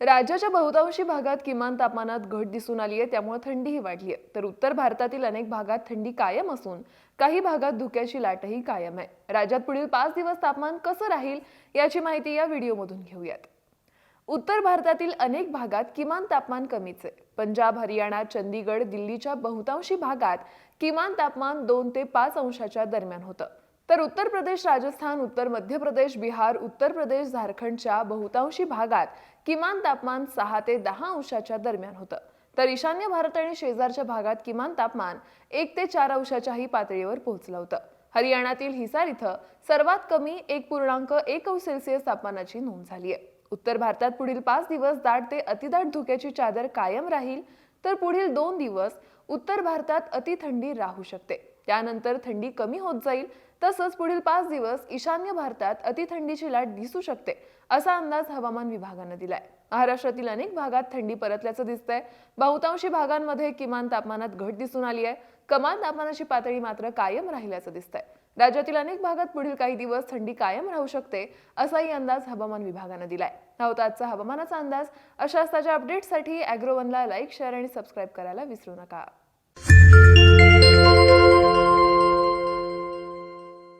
राज्याच्या बहुतांशी भागात किमान तापमानात घट दिसून आली आहे त्यामुळे थंडीही वाढली आहे. तर उत्तर भारतातील अनेक भागात थंडी कायम असून काही भागात धुक्याची लाटही कायम आहे. राज्यात पुढील पाच दिवस तापमान कसं राहील याची माहिती या व्हिडिओमधून घेऊयात. उत्तर भारतातील अनेक भागात किमान तापमान कमीच आहे. पंजाब हरियाणा चंदीगड दिल्लीच्या बहुतांशी भागात किमान तापमान दोन ते पाच अंशाच्या दरम्यान होतं. तर उत्तर प्रदेश राजस्थान उत्तर मध्य प्रदेश बिहार उत्तर प्रदेश झारखंडच्या बहुतांशी भागात किमान तापमान सहा ते दहा अंशाच्या दरम्यान होतं. तर ईशान्य भारत आणि शेजारच्या भागात किमान तापमान एक ते चार अंशाच्याही पातळीवर पोहोचलं होतं. हरियाणातील हिसार इथं सर्वात कमी एक पूर्णांक एक अंश सेल्सिअस तापमानाची नोंद झाली आहे. उत्तर भारतात पुढील पाच दिवस दाट ते अतिदाट धुक्याची चादर कायम राहील तर पुढील दोन दिवस उत्तर भारतात अतिथंडी राहू शकते. त्यानंतर थंडी कमी होत जाईल. तसंच पुढील पाच दिवस ईशान्य भारतात अतिथंडीची लाट दिसू शकते असा अंदाज हवामान विभागानं दिलाय. महाराष्ट्रातील अनेक भागात थंडी परतल्याचं दिसतंय. बहुतांशी भागांमध्ये किमान तापमानात घट दिसून आली आहे. कमाल तापमानाची पातळी मात्र कायम राहिल्याचं दिसतंय. राज्यातील अनेक भागात पुढील काही दिवस थंडी कायम राहू शकते असाही अंदाज हवामान विभागानं दिलाय. हा होता आजचा हवामानाचा अंदाज. अशाच ताज्या अपडेट्ससाठी अॅग्रोवनला लाईक शेअर आणि सबस्क्राईब करायला विसरू नका.